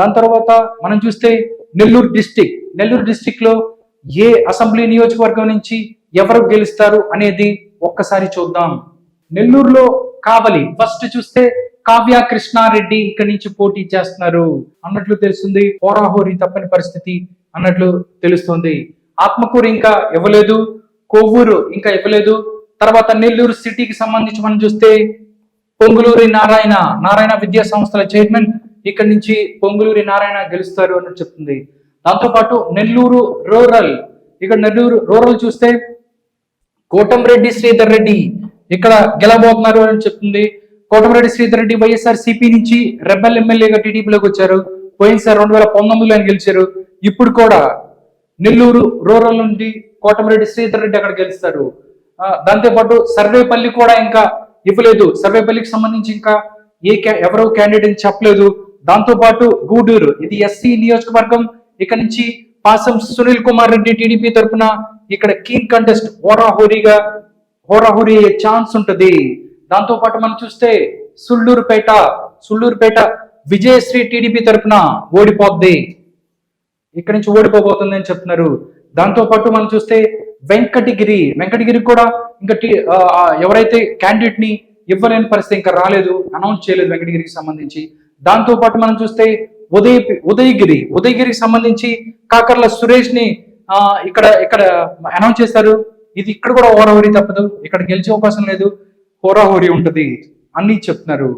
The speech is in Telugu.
దాని తర్వాత మనం చూస్తే నెల్లూరు డిస్టిక్. నెల్లూరు డిస్టిక్లో ఏ అసెంబ్లీ నియోజకవర్గం నుంచి ఎవరు గెలుస్తారు అనేది ఒక్కసారి చూద్దాం. నెల్లూరులో కావలి. ఫస్ట్ చూస్తే కావ్య కృష్ణారెడ్డి ఇక్కడి నుంచి పోటీ చేస్తున్నారు. అన్నట్లు తెలుస్తుంది హోరాహోరీ తప్పని పరిస్థితి అన్నట్లు తెలుస్తుంది. ఆత్మకూరు ఇంకా ఇవ్వలేదు కొవ్వూరు ఇంకా ఇవ్వలేదు. తర్వాత నెల్లూరు సిటీకి సంబంధించి మనం చూస్తే పొంగులూరి నారాయణ నారాయణ విద్యా సంస్థల చైర్మన్ ఇక్కడి నుంచి పొంగులూరి నారాయణ గెలుస్తారు అని చెప్తుంది. దాంతోపాటు నెల్లూరు రూరల్ ఇక్కడ నెల్లూరు రూరల్ చూస్తే కోటంరెడ్డి శ్రీధర్ రెడ్డి ఇక్కడ గెలబోతున్నారు అని చెప్తుంది. కోటంరెడ్డి శ్రీధర్ రెడ్డి వైఎస్ఆర్ సిపి నుంచి రెబల్ ఎమ్మెల్యేగా టీడీపీలోకి వచ్చారు. పోయినసారి రెండు వేల పంతొమ్మిదిలో ఆయన గెలిచారు. ఇప్పుడు కూడా నెల్లూరు రూరల్ నుండి కోటమిరెడ్డి శ్రీధర్ రెడ్డి అక్కడ గెలుస్తారు. దాంతోపాటు సర్వేపల్లి కూడా ఇంకా ఇవ్వలేదు. సర్వేపల్లికి సంబంధించి ఇంకా ఏ క్యా- ఎవరో క్యాండిడేట్ చెప్పలేదు. దాంతో పాటు గూడూరు ఇది ఎస్సీ నియోజకవర్గం. ఇక్కడ నుంచి పాసం సునీల్ కుమార్ రెడ్డి టీడీపీ తరఫున ఇక్కడ కీన్ కంటెస్ట్ హోరాహోరీగా హోరాహోరీ అయ్యే ఛాన్స్ ఉంటుంది. దాంతోపాటు మనం చూస్తే సుళ్ళూరుపేట సుళ్ళూరుపేట విజయశ్రీ టీడీపీ తరఫున ఓడిపోద్ది. ఇక్కడి నుంచి ఓడిపోబోతుంది అని చెప్తున్నారు. దాంతో పాటు మనం చూస్తే వెంకటగిరి వెంకటగిరి కూడా ఇంకా ఎవరైతే క్యాండిడేట్ని ఇవ్వలేని పరిస్థితి ఇంకా రాలేదు అనౌన్స్ చేయలేదు వెంకటగిరికి సంబంధించి. దాంతో పాటు మనం చూస్తే ఉదయ ఉదయగిరి ఉదయగిరికి సంబంధించి కాకర్ల సురేష్ని ఇక్కడ ఇక్కడ అనౌన్స్ చేస్తారు. ఇది ఇక్కడ కూడా హోరాహోరీ తప్పదు. ఇక్కడ గెలిచే అవకాశం లేదు. హోరాహోరీ ఉంటుంది. అన్ని చెప్తున్నారు.